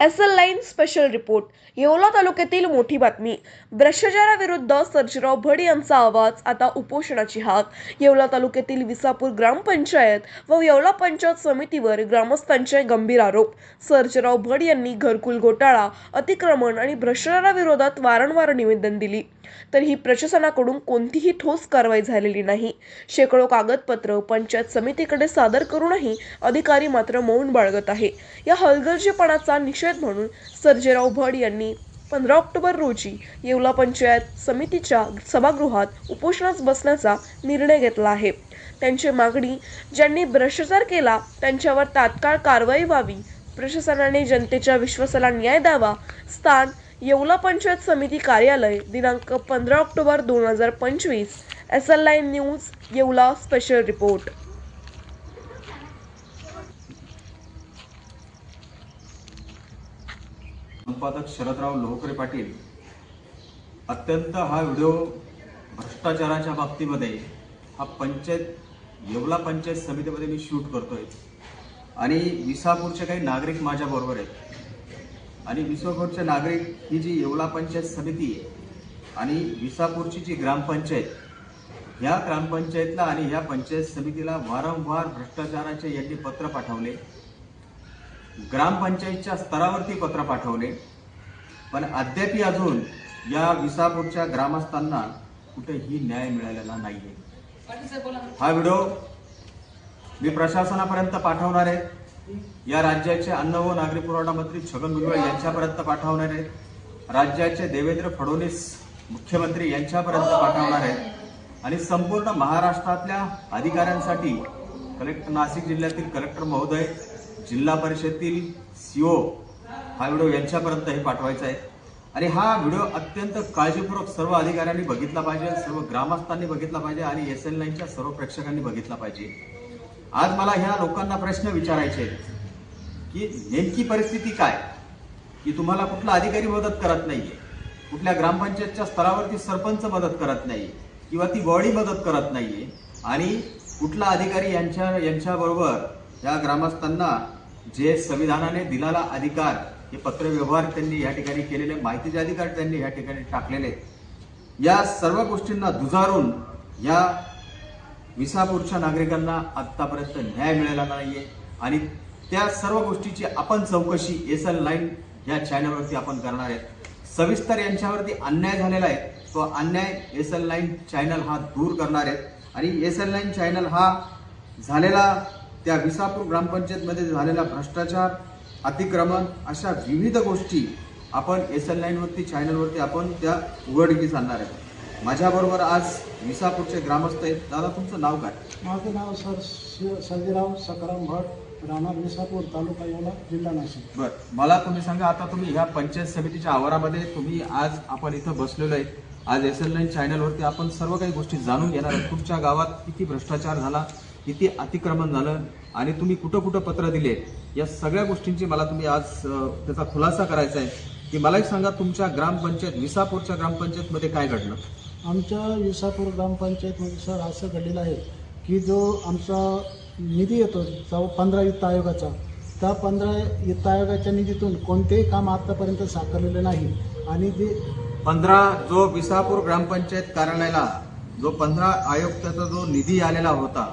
S L line special report. Yeola तालुक्यातील मोठी बातमी. भ्रष्टाचाराविरुद्ध सर्जीराव भड यांचा आवाज आता उपोषणाची हाक. येवला तालुक्यातील विसापूर ग्रामपंचायत व येवला पंचायत समितीवर ग्रामस्थांचे गंभीर आरोप. सर्जीराव भड यांनी घरकुल घोटाळा अतिक्रमण आणि भ्रष्टाचाराविरोधात वारंवार निवेदन दिली. तरीही प्रशासनाकडून कोणतीही ठोस कारवाई झालेली नाही. शेकडो कागदपत्र पंचायत समितीकडे सादर करूनही अधिकारी मात्र मौन बाळगत आहे. या हलगर्जीपणाचा निषेध म्हणून सर्जेराव भड यांनी पंधरा ऑक्टोबर रोजी येवला पंचायत समितीच्या सभागृहात उपोषणास बसण्याचा निर्णय घेतला आहे. त्यांची मागणी ज्यांनी भ्रष्टाचार केला त्यांच्यावर तात्काळ कारवाई व्हावी प्रशासनाने जनतेच्या विश्वासाला न्याय द्यावा स्थान येवला पंचायत समिती कार्यालय दिनांक पंधरा ऑक्टोबर दोन हजार पंचवीस S L I news Yeola special report संपादक शरदराव लोहकरे पाटील अत्यंत हा व्हिडिओ भ्रष्टाचाराच्या बाबतीमध्ये हा पंचायत येवला पंचायत समितीमध्ये मी शूट करतोय. आणि विसापूरचे काही नागरिक माझ्या बरोबर आहेत. आणि विसापूरचे नागरिक ही जी येवला पंचायत समिती आहे आणि विसापूरची जी ग्रामपंचायत ह्या ग्रामपंचायतला आणि ह्या पंचायत समितीला वारंवार भ्रष्टाचाराचे यांनी पत्र पाठवले ग्रामपंचायतच्या स्तरावरती पत्र पाठवले पण अद्यापी अजून या विसापूरच्या ग्रामस्थांना कुठेही न्याय मिळालेला नाहीये. हा व्हिडिओ मी प्रशासनापर्यंत पाठवणार आहे. या राज्याचे अन्न व नागरी पुरवठा मंत्री छगन भुजबळ यांच्यापर्यंत पाठवणार आहे राज्याचे देवेंद्र फडणवीस मुख्यमंत्री यांच्यापर्यंत पाठवणार आहे आणि संपूर्ण महाराष्ट्रातल्या अधिकाऱ्यांसाठी कलेक्टर नाशिक जिल्ह्यातील कलेक्टर महोदय जिल्हा परिषदेतील सीओ हा व्हिडिओ यांच्यापर्यंत हे पाठवायचा आहे. आणि हा व्हिडिओ अत्यंत काळजीपूर्वक सर्व अधिकाऱ्यांनी बघितला पाहिजे सर्व ग्रामस्थांनी बघितला पाहिजे आणि एस एल नाईनच्या सर्व प्रेक्षकांनी बघितला पाहिजे. आज मला ह्या लोकांना प्रश्न विचारायचे आहेत. की नेमकी परिस्थिती काय? की तुम्हाला कुठला अधिकारी मदत करत नाहीये कुठल्या ग्रामपंचायतच्या स्तरावरती सरपंच मदत करत नाही किंवा ती बॉडी मदत करत नाहीये आणि कुठला अधिकारी यांच्या यांच्याबरोबर या ग्रामस्थांना जे संविधानाने दिलेला अधिकार हे पत्रव्यवहार त्यांनी या ठिकाणी केलेले माहितीचे अधिकार त्यांनी या ठिकाणी टाकलेले या सर्व गोष्टींना दुजारून या विसापूरच्या नागरिकांना आत्तापर्यंत न्याय मिळाला नाहीये आणि त्या सर्व गोष्टीची आपण चौकशी एस एल लाईन या चॅनलवरती आपण करणार आहेत. सविस्तर यांच्यावरती अन्याय झालेला आहे तो अन्याय एस एल लाईन चॅनल हा दूर करणार आहेत. आणि एस एल लाईन चॅनल हा झालेला त्या विसापूर ग्रामपंचायतमध्ये झालेला भ्रष्टाचार अतिक्रमण अशा विविध गोष्टी आपण एस एल लाईनवरती चॅनलवरती आपण त्या उघडकीस आणणार आहेत. माझ्याबरोबर आज विसापूरचे ग्रामस्थ आहेत. दादा तुमचं नाव काय? माझं नाव सर संजयराव सकाराम भट. राहणार विसापूर तालुका येवला जिल्हा नाशिक. बर मला तुम्ही सांगा आता तुम्ही ह्या पंचायत समितीच्या आवारामध्ये तुम्ही आज आपण इथं बसलेलो आहे. आज एस एल नाईन चॅनलवरती आपण सर्व काही गोष्टी जाणून घेणार आहोत. तुमच्या गावात किती भ्रष्टाचार झाला किती अतिक्रमण झालं आणि तुम्ही कुठं कुठं पत्र दिले? या सगळ्या गोष्टींची मला तुम्ही आज त्याचा खुलासा करायचा आहे. की मला एक सांगा तुमच्या ग्रामपंचायत विसापूरच्या ग्रामपंचायतमध्ये काय घडलं? आमच्या विसापूर ग्रामपंचायतमध्ये सर असं घडलेलं आहे की जो आमचा निधी येतो जो पंधरा वित्त आयोगाचा. त्या पंधरा वित्त आयोगाच्या निधीतून कोणतेही काम आतापर्यंत साकारलेलं नाही. आणि जे पंधरा जो विसापूर ग्रामपंचायत कार्यालयाला जो पंधरा आयुक्ताचा जो निधी आलेला होता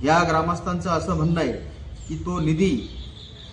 या ग्रामस्थांचं असं म्हणणं आहे की तो निधी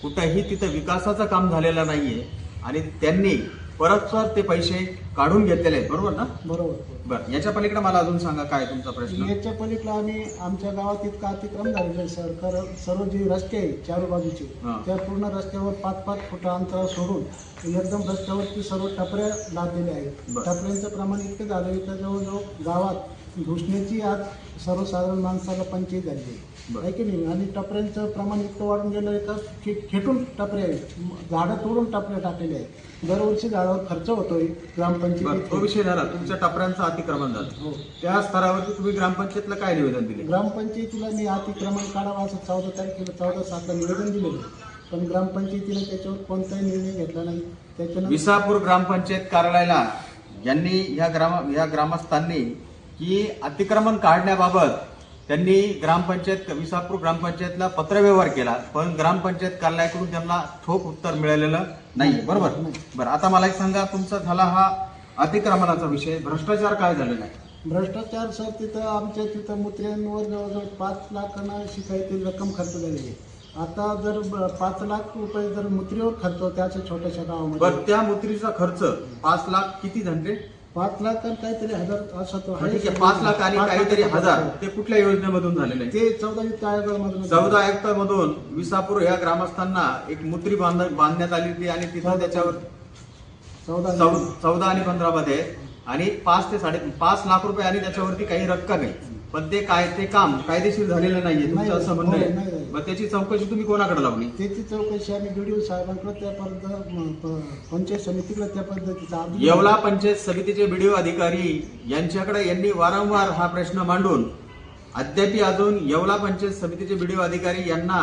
कुठंही तिथं विकासाचं काम झालेलं नाही आहे आणि त्यांनी परस्पर ते पैसे काढून घेतलेले आहेत बरोबर ना? बरोबर. बरं याच्या पलीकडे मला अजून सांगा काय तुमचा प्रश्न? याच्या पलीकडे आम्ही आमच्या गावात इतका अतिक्रम झालेलं आहे सर. कारण सर्व जे रस्ते आहे चार बाजूचे हा. त्या पूर्ण रस्त्यावर पाच पाच फुट अंतर सोडून एकदम रस्त्यावरती सर्व टपऱ्या लादलेल्या आहेत. बरं. टपऱ्यांचं प्रमाण इतकं झालं की जवळजवळ गावात घुसण्याची आज सर्वसाधारण माणसाला पंचायत झाली आहे. आहे की नाही? आणि टपऱ्यांचं प्रमाण इतकं वाढून गेलं आहे का? खे खेटून टपरे आहेत. झाडं तोडून टपऱ्या टाकलेल्या आहेत. दरवर्षी झाडावर खर्च होतोय बरं तो ग्रामपंचायत विषय झाला. तुमच्या टपऱ्यांचं अतिक्रमण झालं. हो. त्या स्तरावरती तुम्ही ग्रामपंचायतला काय निवेदन दिले? ग्रामपंचायतीला मी अतिक्रमण काढावं असं चौदा तारखेला चौदा सातला निवेदन दिलेलं पण ग्रामपंचायतीने त्याच्यावर कोणताही निर्णय घेतला नाही. त्याच्यानंतर विसापूर ग्रामपंचायत कार्यालयाला यांनी या ग्राम या ग्रामस्थांनी की अतिक्रमण काढण्याबाबत त्यांनी ग्रामपंचायत विसापूर ग्रामपंचायतला पत्रव्यवहार केला पण ग्रामपंचायत कार्यालयाकडून त्यांना ठोक उत्तर मिळालेलं नाही. बरोबर. बरं आता मला एक सांगा तुमचा झाला हा अतिक्रमणाचा विषय. भ्रष्टाचार काय झालेला आहे भ्रष्टाचार सर तिथं आमच्या तिथं मुत्र्यांवर जवळजवळ पाच लाखांना शिकायची रक्कम खर्च झालेली आहे. आता जर पाच लाख रुपये जर मुत्रीवर खर्च होते अशा छोट्याशा गावामध्ये. त्या मुत्रीचा खर्च पाच लाख किती धंदे पाच लाख आणि काहीतरी हजार असा तो ठीक आहे पाच लाख आणि पाच काहीतरी हजार. ते कुठल्या योजनेमधून झालेले आहे? ते चौदा वित्त आयोगामधून चौदा आयुक्तामधून विसापूर या ग्रामस्थांना एक मुत्री बांध बांधण्यात आली होती आणि तिथं त्याच्यावर चौदा चौ- चौदा आणि पंधरा मध्ये आणि पाच ते साडे पाच लाख रुपये आणि त्याच्यावरती काही रक्कम आहे. पण ते काय ते काम कायदेशीर झालेलं नाहीये तुमचं नाही, असं म्हणणं हो, नाही आहे. मग त्याची चौकशी तुम्ही कोणाकडे लावली त्याची चौकशी आम्ही बीडीओ साहेबांकडे त्या पद्धत म- प- पंचायत समितीकडे त्या पद्धतीचा अर्ज येवला पंचायत समितीचे बीडीओ अधिकारी यांच्याकडे यांनी वारंवार हा प्रश्न मांडून अद्याप अजून येवला पंचायत समितीचे बीडीओ अधिकारी यांना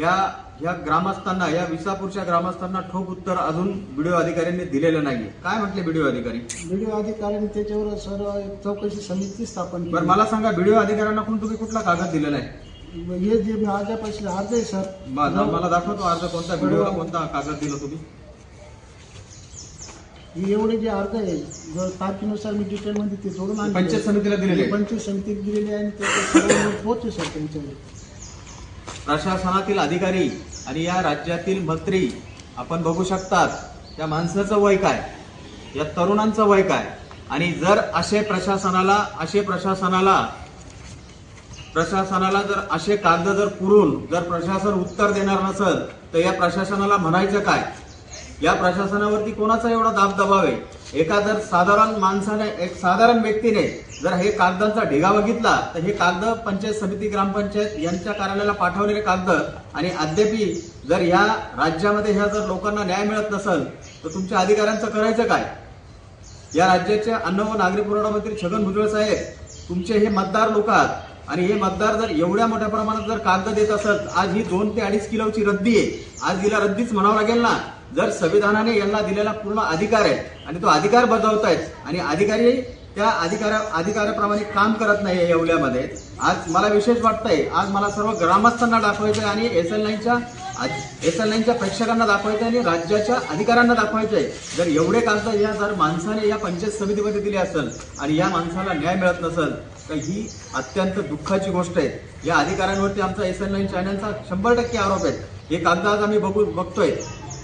या या ग्रामस्थांना या विसापूरच्या ग्रामस्थांना ठोक उत्तर अजून बीडीओ अधिकाऱ्यांनी दिलेलं नाहीये. काय म्हटले बीडीओ अधिकारी? बीडीओ अधिकाऱ्यांनी त्याच्यावर एक चौकशी समिती स्थापन बरं मला सांगा बीडीओ अधिकाऱ्यांना कोण तुम्ही कुठला कागद दिलेला आहे? हे जे मी आजपासून अर्ज आहे सर. मला मला दाखवतो अर्ज कोणता व्हिडिओला कोणता कागद दिला तुम्ही? हे एवढे जे अर्ज आहे तारखेनुसार मी डिटेलमध्ये ते जोडून आणले. पंचायत समितीला दिलेले पंचायत समितीत दिलेले आहे आणि ते सर्व पोहोचू सर त्यांच्यावर प्रशासनातील अधिकारी आणि या राज्यातील मंत्री आपण बघू शकतात त्या माणसाचं वय काय? या तरुणांचं वय काय? आणि जर असे प्रशासनाला असे प्रशासनाला प्रशासनाला जर असे कागद जर पुरून जर प्रशासन उत्तर देणार नसेल तर या प्रशासनाला म्हणायचं काय? या प्रशासनावरती कोणाचा एवढा दाब दबाव आहे? एका जर साधारण माणसाने एक साधारण व्यक्तीने जर हे कागदांचा ढिगा बघितला तर हे कागद पंचायत समिती ग्रामपंचायत यांच्या कार्यालयाला पाठवलेले कागद आणि अद्यापी जर या राज्यामध्ये ह्या जर लोकांना न्याय मिळत नसेल तर तुमच्या अधिकाऱ्यांचं करायचं काय? या राज्याचे अन्न व नागरी पुरवठा मंत्री छगन भुजबळ साहेब तुमचे हे मतदार लोक आहात आणि हे मतदार जर एवढ्या मोठ्या प्रमाणात जर कागद देत असत आज ही दोन ते अडीच किलोची रद्दी आहे. आज हिला रद्दीच म्हणावं लागेल ना? जर संविधानाने यांना दिलेला पूर्ण अधिकार आहे आणि तो अधिकार बजावतायत आणि अधिकारी त्या अधिकारा अधिकाराप्रमाणे काम करत नाही येवल्यामध्ये आज मला विशेष वाटतंय आज मला सर्व ग्रामस्थांना दाखवायचंय आणि एस एल नाईनच्या एस एल नाईनच्या प्रेक्षकांना दाखवायचं आणि राज्याच्या अधिकाऱ्यांना दाखवायचं आहे जर एवढे कागद या जर माणसाने या पंचायत समितीमध्ये दिले असेल आणि या माणसाला न्याय मिळत नसेल तर ही अत्यंत दुःखाची गोष्ट आहे. या अधिकाऱ्यांवरती आमचा एस एल नाईन चॅनलचा शंभर टक्के आरोप आहे. हे कागद आज आम्ही बघू बघतोय.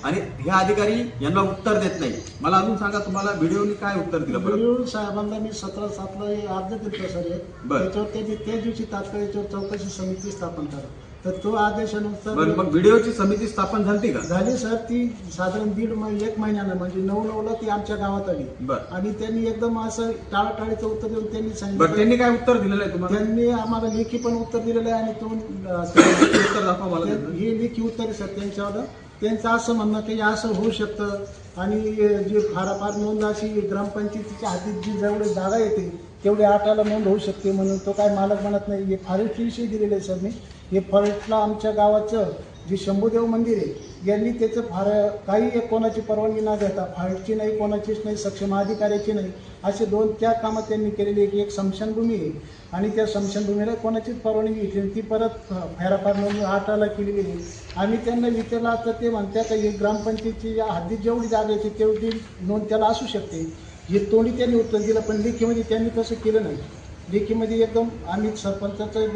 आणि हे अधिकारी यांना उत्तर देत नाही. मला अजून सांगा तुम्हाला व्हिडिओनी काय उत्तर दिलं? बरं. बीडीओ साहेबांना मी सतरा सातला हे अर्ज दिलतो सर. बरं. त्याच्यावर त्यांनी त्या दिवशी तात्काळ याच्यावर चौकशी समिती स्थापन करा तर तो बरं आदेशानुसार मग व्हिडिओची समिती स्थापन झाली का? झाली सर ती साधारण दीड मै- एक महिन्यानं म्हणजे नऊ नऊला ती आमच्या गावात आली. बरं. आणि त्यांनी एकदम असं टाळाटाळीचं उत्तर देऊन त्यांनी बरं सांगितलं त्यांनी काय उत्तर दिलेलं आहे तुम्हाला? त्यांनी आम्हाला लेखी पण उत्तर दिलेलं आहे आणि तो अं, उत्तर दाखवा मला त्याचं. हे लेखी उत्तर आहे सर त्यांच्यावर. त्यांचं असं म्हणणं की असं होऊ शकतं. आणि जे फाराफार नोंद अशी ग्रामपंचायतीच्या हातीत जी जेवढी जागा येते तेवढी आठाला नोंद होऊ शकते म्हणून तो काय मालक म्हणत नाही. हे फॉरेस्ट विषयी दिलेले आहे सर मी. हे फॉरेस्टला आमच्या गावाचं जे शंभूदेव मंदिर आहे यांनी त्याचं फार काही एक कोणाची परवानगी न देता फाळची नाही कोणाचीच नाही सक्षम अधिकाऱ्याची नाही असे दोन त्या कामं त्यांनी केलेली आहे की एक स्मशानभूमी आहे. आणि त्या स्मशानभूमीला कोणाचीच परवानगी घेतली ती परत फेराफार म्हणून आठाला केलेली आहे. आम्ही त्यांना विचारलं तर ते म्हणतात का ही या हद्दीत जेवढी जागा तेवढी नोंद त्याला असू शकते. हे तोंडी त्यांनी उत्तर दिलं पण लेखीमध्ये म्हणजे त्यांनी तसं केलं नाही. लेखीमध्ये एकदम आम्ही सरपंचाचं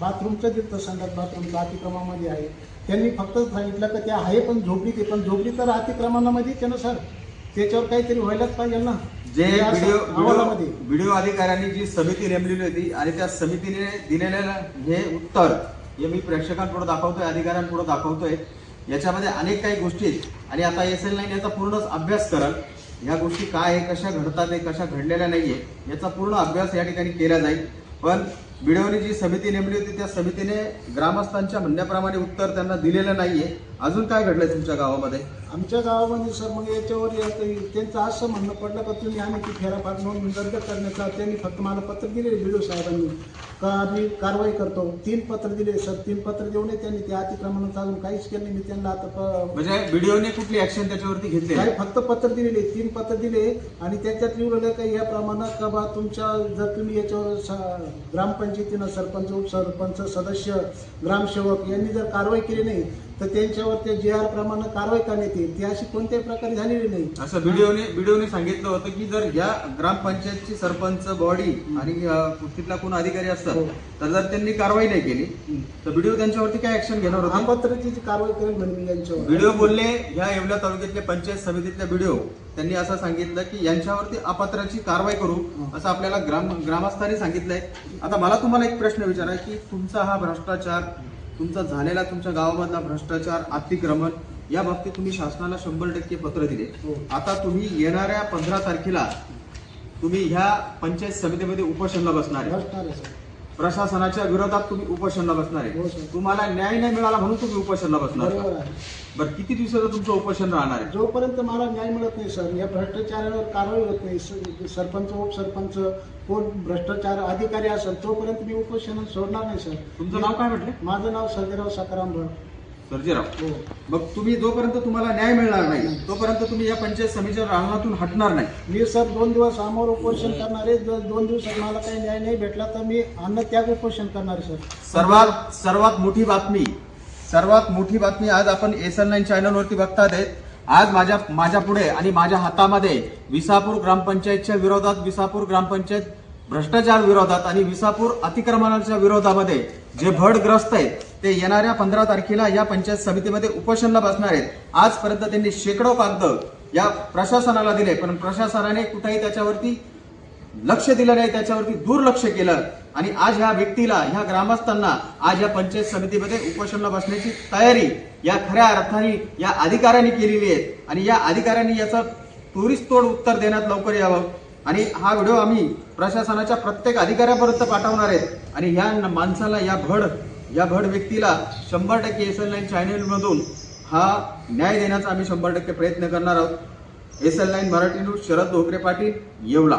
बाथरूमचं दिलं संडास बाथरूमचं अतिक्रमामध्ये आहे त्यांनी फक्त सांगितलं की ते आहे पण झोपडी ते पण झोपडी तर अतिक्रमणामध्ये त्यानं सर त्याच्यावर काहीतरी व्हायलाच पाहिजे ना. जे व्हिडिओ अधिकाऱ्यांनी जी समिती नेमलेली होती आणि त्या समितीने दिलेलं हे उत्तर हे मी प्रेक्षकांपुढे दाखवतोय अधिकाऱ्यांपुढे दाखवतोय. याच्यामध्ये अनेक काही गोष्टी आहेत. आणि आता एस एल नाईन याचा पूर्ण अभ्यास करल. ह्या गोष्टी काय आहे कशा घडतात आहे कशा घडलेल्या नाहीये याचा पूर्ण अभ्यास या ठिकाणी केला जाईल. पण व्हिडिओने जी समिती नेमली होती त्या समितीने ग्रामस्थांच्या म्हणण्याप्रमाणे उत्तर त्यांना दिलेलं नाहीये. अजून काय घडलंय तुमच्या गावामध्ये? आमच्या गावामध्ये सर मग याच्यावर त्यांचं असं म्हणणं पडलं का तुम्ही आम्ही ती फेराफार नोंद रद्द करण्याचा त्यांनी फक्त मला पत्र दिले बिडो साहेबांनी. का आम्ही कारवाई करतो? तीन पत्र दिले सर तीन पत्र देऊनही त्यांनी ते अतिक्रमणाचं अजून काहीच केलं नाही. मी त्यांना आता म्हणजे व्हिडिओने कुठली ऍक्शन त्याच्यावरती घेतली काही फक्त पत्र दिलेले तीन पत्र दिले आणि त्याच्यात लिहिलेलं का या प्रमाणात का बा तुमच्या जर तुम्ही याच्यावर ग्रामपंचायतीनं सरपंच उपसरपंच सदस्य ग्रामसेवक यांनी जर कारवाई केली नाही तर त्यांच्यावर ते जे आर प्रमाणे कारवाई करण्यात येईल. ती अशी कोणत्याही प्रकारे झालेली नाही. असं व्हिडिओने व्हिडिओने सांगितलं होतं की जर या ग्रामपंचायतची सरपंच बॉडी आणि अं, तिथला कोण अधिकारी हो. असतात तर जर त्यांनी कारवाई नाही केली तर व्हिडिओ त्यांच्यावरती काय ऍक्शन घेणार होते? नामपत्राची जी कारवाई करेल म्हणे मी यांच्यावर. व्हिडिओ बोलले ह्या येवला तालुक्यातल्या पंचायत समितीतल्या व्हिडिओ. त्यांनी असं सांगितलं की यांच्यावरती अपात्राची कारवाई करू असं आपल्याला ग्राम ग्रामस्थांनी सांगितलंय. आता मला तुम्हाला एक प्रश्न विचारा की तुमचा हा भ्रष्टाचार तुमचा झालेला तुमच्या गावामधला भ्रष्टाचार अतिक्रमण या बाबतीत तुम्ही शासनाला शंभर टक्के पत्र दिले. हो. आता तुम्ही येणाऱ्या पंधरा तारखेला तुम्ही ह्या पंचायत समितीमध्ये उपोषणला बसणार आहे. प्रशासनाच्या विरोधात तुम्ही उपोषणला बसणार हो, आहे सर. तुम्हाला न्याय नाही मिळाला म्हणून तुम्ही उपोषणला बसणार? बरोबर आहे. बरं किती दिवसाचं तुमचं उपोषण राहणार आहे? जोपर्यंत मला न्याय मिळत नाही सर या भ्रष्टाचारावर कारवाई होत नाही स- सरपंच उपसरपंच कोण भ्रष्टाचार अधिकारी असेल तोपर्यंत मी उपोषण सोडणार नाही सर. तुमचं नाव काय म्हटलं? माझं नाव सर्जेराव सकाराम भट. सर्जेराव हो. मग तुम्ही जोपर्यंत तुम्हाला न्याय मिळणार नाही तोपर्यंत तुम्ही या पंचायत समितीच्या रांगणातून हटणार नाही. मी सर दोन दिवस समोर उपोषण करणार आहे जर दोन दिवसात मला काही न्याय नाही भेटला तर मी अन्न त्याग उपोषण करणार आहे सर. सर्वात सर्वात मोठी बातमी सर्वात मोठी बातमी आज आपण एस एल नाईन चॅनलवरती बघतात आहेत आज माझ्या माझ्या पुढे आणि माझ्या हातामध्ये विसापूर ग्रामपंचायतच्या विरोधात विसापूर ग्रामपंचायत भ्रष्टाचार विरोधात आणि विसापूर अतिक्रमणाच्या विरोधामध्ये जे भडग्रस्त आहेत ते येणाऱ्या पंधरा तारखेला या पंचायत समितीमध्ये उपोषणला बसणार आहेत. आजपर्यंत त्यांनी शेकडो कागद या प्रशासनाला दिले पण प्रशासनाने कुठेही त्याच्यावरती लक्ष दिलं नाही त्याच्यावरती दुर्लक्ष केलं. आणि आज ह्या व्यक्तीला ह्या ग्रामस्थांना आज या पंचायत समितीमध्ये उपोषणला बसण्याची तयारी या खऱ्या अर्थाने या अधिकाऱ्यांनी केलेली आहे. आणि या अधिकाऱ्यांनी याचं टुरिस्ट तोड उत्तर देण्यात लवकर यावं. आणि हा व्हिडिओ आम्ही प्रशासनाच्या प्रत्येक अधिकाऱ्यापर्यंत पाठवणार आहेत आणि ह्या माणसाला या भड या भड व्यक्तीला शंभर टक्के एस एल नाईन चॅनेलमधून हा न्याय देण्याचा आम्ही शंभर टक्के प्रयत्न करणार आहोत. S L nine Marathi news Sharad Dhokare Patil Yeola.